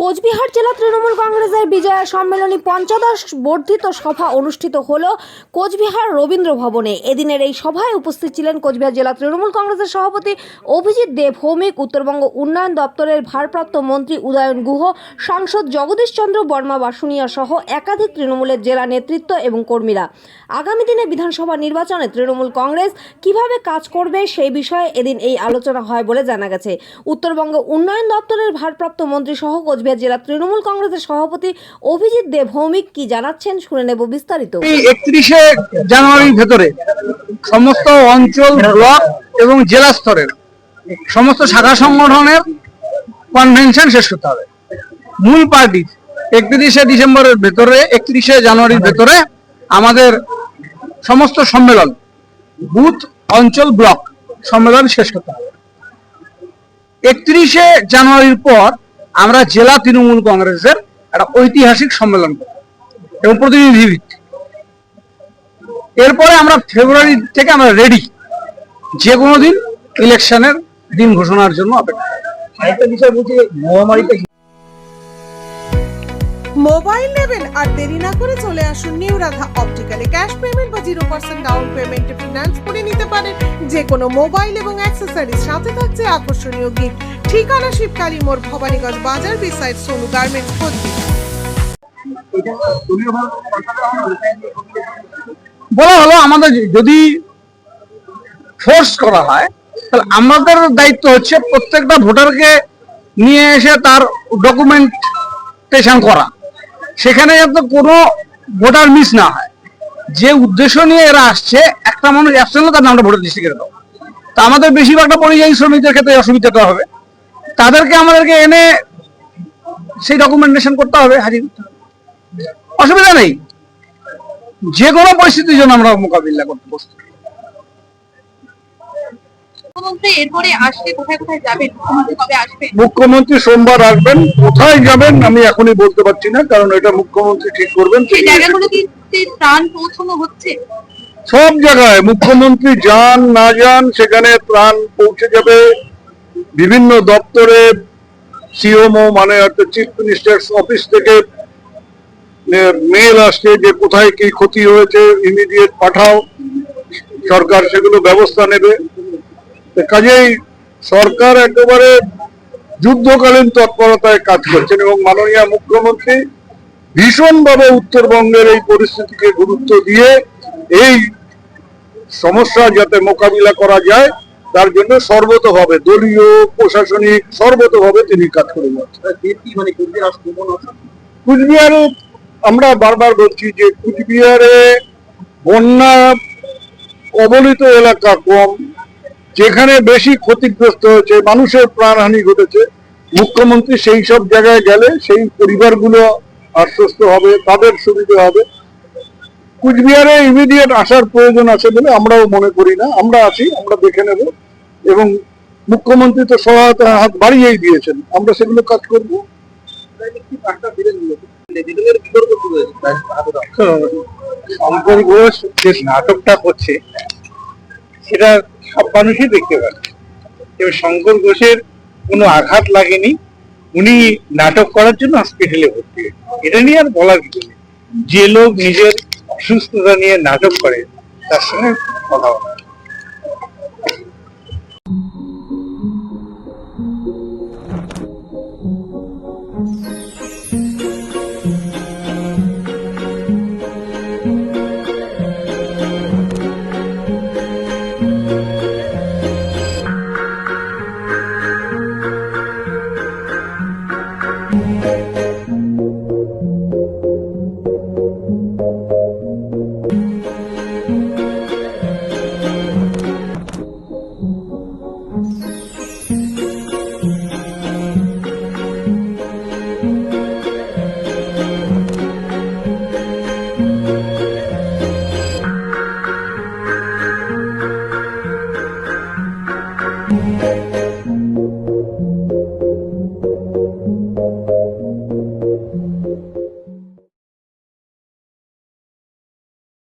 কোচবিহার জেলা তৃণমূল কংগ্রেসের বিজয়া সম্মেলনী পঞ্চদশ বর্ধিত সভা অনুষ্ঠিত হল কোচবিহার রবীন্দ্র ভবনে। এদিনের এই সভায় উপস্থিত ছিলেন কোচবিহার জেলা তৃণমূল কংগ্রেসের সভাপতি অভিজিৎ দেব ভৌমিক উত্তরবঙ্গ উন্নয়ন দপ্তরের ভারপ্রাপ্ত মন্ত্রী উদয়ন গুহ, সাংসদ জগদীশ চন্দ্র বর্মা বাসুনিয়া সহ একাধিক তৃণমূলের জেলা নেতৃত্ব এবং কর্মীরা। আগামী দিনে বিধানসভা নির্বাচনে তৃণমূল কংগ্রেস কীভাবে কাজ করবে সেই বিষয়ে এদিন এই আলোচনা হয় বলে জানা গেছে। উত্তরবঙ্গ উন্নয়ন দপ্তরের ভারপ্রাপ্ত মন্ত্রী সহ কোচবিহার জেলা তৃণমূল কংগ্রেসের সভাপতি অভিজিৎ দেব ভৌমিক কি জানাচ্ছেন শুনে নেব বিস্তারিত। একত্রিশে জানুয়ারির ভেতরে সমস্ত অঞ্চল, ব্লক এবং জেলা স্তরের সমস্ত শাখা সংগঠনের কনভেনশন শেষ করতে হবে। মূল পার্টি একত্রিশে ডিসেম্বরের ভেতরে, একত্রিশে জানুয়ারির ভেতরে আমাদের সমস্ত সম্মেলন, বুথ, অঞ্চল, ব্লক সম্মেলন শেষ করতে হবে। একত্রিশে জানুয়ারির পর আমরা জেলা তৃণমূল কংগ্রেসের একটা ঐতিহাসিক সম্মেলন করব এবং প্রতিনিধি ভিত্তিক। এরপরে আমরা ফেব্রুয়ারি থেকে আমরা রেডি যে কোনো দিন ইলেকশনের দিন ঘোষণার জন্য অপেক্ষা আরেকটা বিষয় বলছি মহামারীতে মোবাইল নেবেন আর দেরি না করে চলে আসুন নিউ রাধা অপটিক্যালে ক্যাশ পেমেন্ট বা জিরো পার্সেন্ট ডাউন পেমেন্টে ফিনান্স করে নিতে পারেন। যে কোনো মোবাইল এবং অ্যাক্সেসরিজ সাথে থাকছে আকর্ষণীয় গিফট ঠিকানা শিবকালী মোড়, ভবানীগঞ্জ বাজার বিসাইড সোনু গার্মেন্টস কোচবিহার বলা হলো আমাদের যদি ফোর্স করা হয়, তাহলে আমাদের দায়িত্ব হচ্ছে প্রত্যেকটা ভোটারকে নিয়ে এসে তার ডকুমেন্টেশন করা। সেখানে যাতে কোনো ভোটার মিস না হয়। যে উদ্দেশ্য নিয়ে এরা আসছে, একটা মানুষ অ্যাবসেন্ট তার নামটা ভোটার লিস্টে কেটে দাও। তা আমাদের বেশিরভাগটা পরিযায়ী শ্রমিকদের ক্ষেত্রে অসুবিধাটা হবে। তাদেরকে আমাদেরকে এনে সেই ডকুমেন্টেশন করতে হবে হাজির করতে হবে। অসুবিধা নেই। যে কোনো পরিস্থিতির জন্য আমরা মোকাবিলা করতে প্রস্তুত। মুখ্যমন্ত্রী এরপরে আসলে কোথায় কোথায় যাবেন? মুখ্যমন্ত্রী কবে আসবেন? মুখ্যমন্ত্রী সোমবার আসবেন। কোথায় যাবেন আমি এখনই বলতে পারছি না কারণ এটা মুখ্যমন্ত্রী ঠিক করবেন সব জায়গায় মুখ্যমন্ত্রী যান না যান সেখানে ত্রাণ পৌঁছে যাবে। বিভিন্ন দপ্তরে সিওমো মানে অর্থাৎ চিফ মিনিস্টার্স অফিস থেকে মেল আসছে যে কোথায় কি ক্ষতি হয়েছে ইমিডিয়েট পাঠাও, সরকার সেগুলো ব্যবস্থা নেবে। কাজেই সরকার একেবারে যুদ্ধকালীন তৎপরতায় কাজ করছেন এবং মাননীয় মুখ্যমন্ত্রী ভীষণভাবে উত্তরবঙ্গের এই পরিস্থিতিকে গুরুত্ব দিয়ে এই সমস্যা যাতে মোকাবিলা করা যায় তার জন্য সর্বতভাবে দলীয় প্রশাসনিক সর্বতভাবে তিনি কাজ করে যাচ্ছেন। কুচবিহারে আমরা বারবার বলছি যে কুচবিহারে বন্যা কবলিত এলাকা কম যেখানে বেশি ক্ষতিগ্রস্ত হয়েছে মানুষের প্রাণহানি ঘটেছে। মুখ্যমন্ত্রী সেই সব জায়গায় গেলে সেই পরিবারগুলো আশ্বস্ত হবে তাদের সুবিধা হবে। কুচবিহারে ইমিডিয়েট আসার প্রয়োজন আছে বলে আমরাও মনে করি না। আমরা আছি, আমরা দেখে নেব। এবং মুখ্যমন্ত্রী তো সহায়তা হাত বাড়িয়েই দিয়েছেন। আমরা সেগুলো কাজ করব। শঙ্কর ঘোষ যে নাটকটা করছে, সেটা সব মানুষই দেখতে পাচ্ছে। এবং শঙ্কর ঘোষের কোনো আঘাত লাগেনি। উনি নাটক করার জন্য হসপিটালে ভর্তি। এটা নিয়ে আর বলার কিছু নেই। যে লোক নিজের অসুস্থতা নিয়ে নাটক করে তার সঙ্গে কথা বলা।